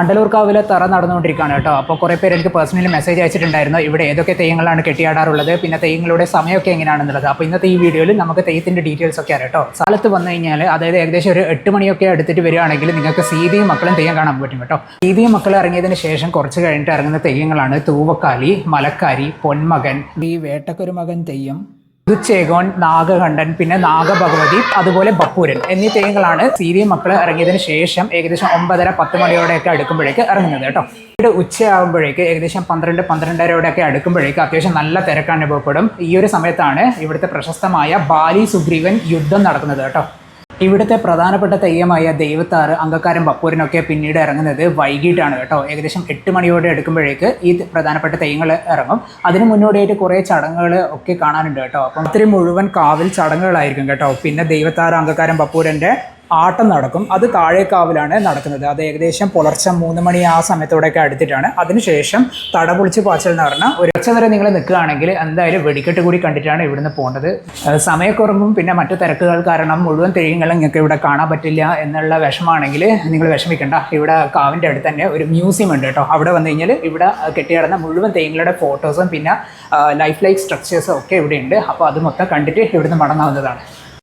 അണ്ടലൂർക്കാവിലെ തറ നടന്നുകൊണ്ടിരിക്കുകയാണ് കേട്ടോ. അപ്പോൾ കുറേ പേര് എനിക്ക് പേഴ്സണലി മെസ്സേജ് അയച്ചിട്ടുണ്ടായിരുന്നു. ഇവിടെ ഏതൊക്കെ തെയ്യങ്ങളാണ് കെട്ടിയാടാറുള്ളത് പിന്നെ തെയ്യങ്ങളുടെ സമയമൊക്കെ എങ്ങനെയാണെന്നുള്ളത്. അപ്പോൾ ഇന്നത്തെ ഈ വീഡിയോയിൽ നമുക്ക് തെയ്യത്തിന്റെ ഡീറ്റെയിൽസ് ഒക്കെ ആണ് കേട്ടോ. സ്ഥലത്ത് വന്നു കഴിഞ്ഞാൽ അതായത് ഏകദേശം ഒരു എട്ട് മണിയൊക്കെ എടുത്തിട്ട് വരികയാണെങ്കിൽ നിങ്ങൾക്ക് സീതയും മക്കളും തെയ്യം കാണാൻ പറ്റും കേട്ടോ. സീതയും മക്കൾ ഇറങ്ങിയതിന് ശേഷം കുറച്ച് കഴിഞ്ഞിട്ട് ഇറങ്ങുന്ന തെയ്യങ്ങളാണ് തൂവക്കാലി മലക്കാരി പൊന്മകൻ ഈ വേട്ടക്കൊരു മകൻ തെയ്യം പുതുച്ചേകോൻ നാഗകണ്ഠൻ പിന്നെ നാഗഭഗവതി അതുപോലെ ബപ്പൂരൻ എന്നീ തെയ്യങ്ങളാണ് സീരിയ മക്കൾ ഇറങ്ങിയതിന് ശേഷം ഏകദേശം ഒമ്പതര പത്ത് മണിയോടെയൊക്കെ അടുക്കുമ്പോഴേക്ക് ഇറങ്ങുന്നത് കേട്ടോ. ഇവിടെ ഉച്ചയാകുമ്പോഴേക്ക് ഏകദേശം പന്ത്രണ്ട് പന്ത്രണ്ടരയോടെയൊക്കെ അടുക്കുമ്പോഴേക്ക് അത്യാവശ്യം നല്ല തിരക്ക് അനുഭവപ്പെടും. ഈ ഒരു സമയത്താണ് ഇവിടുത്തെ പ്രശസ്തമായ ബാലി സുഗ്രീവൻ യുദ്ധം നടക്കുന്നത് കേട്ടോ. ഇവിടുത്തെ പ്രധാനപ്പെട്ട തെയ്യമായ ദൈവത്താറ് അങ്കക്കാരൻ ബപ്പൂരിനൊക്കെ പിന്നീട് ഇറങ്ങുന്നത് വൈകിട്ടാണ് കേട്ടോ. ഏകദേശം എട്ട് മണിയോടെ എടുക്കുമ്പോഴേക്ക് ഈ പ്രധാനപ്പെട്ട തെയ്യങ്ങൾ ഇറങ്ങും. അതിന് മുന്നോടിയായിട്ട് കുറേ ചടങ്ങുകൾ ഒക്കെ കാണാനുണ്ട് കേട്ടോ. അപ്പം അത്രയും മുഴുവൻ കാവിൽ ചടങ്ങുകളായിരിക്കും കേട്ടോ. പിന്നെ ദൈവത്താറ് അങ്കക്കാരൻ ബപ്പൂരന്റെ ആട്ടം നടക്കും. അത് താഴേക്കാവിലാണ് നടക്കുന്നത്. അത് ഏകദേശം പുലർച്ചെ മൂന്ന് മണി ആ സമയത്തോടെയൊക്കെ അടുത്തിട്ടാണ്. അതിനുശേഷം തടപൊളിച്ച് പാച്ചൽ എന്ന് പറഞ്ഞാൽ ഒരു ഉച്ച വരെ നിങ്ങൾ നിൽക്കുകയാണെങ്കിൽ എന്തായാലും വെടിക്കെട്ട് കൂടി കണ്ടിട്ടാണ് ഇവിടുന്ന് പോകേണ്ടത് സമയക്കുറവും പിന്നെ മറ്റു തിരക്കുകൾ കാരണം മുഴുവൻ തെയ്യങ്ങളും നിങ്ങൾക്ക് ഇവിടെ കാണാൻ പറ്റില്ല എന്നുള്ള വിഷമാണെങ്കിൽ നിങ്ങൾ വിഷമിക്കണ്ട. ഇവിടെ കാവിന്റെ അടുത്ത് തന്നെ ഒരു മ്യൂസിയം ഉണ്ട് കേട്ടോ. അവിടെ വന്നു കഴിഞ്ഞാൽ ഇവിടെ കെട്ടിയടന്ന മുഴുവൻ തെയ്യങ്ങളുടെ ഫോട്ടോസും പിന്നെ ലൈഫ് ലൈക്ക് സ്ട്രക്ചേഴ്സും ഒക്കെ ഇവിടെ ഉണ്ട് അപ്പോൾ അത് മൊത്തം കണ്ടിട്ട് ഇവിടുന്ന് മടങ്ങാവുന്നതാണ്.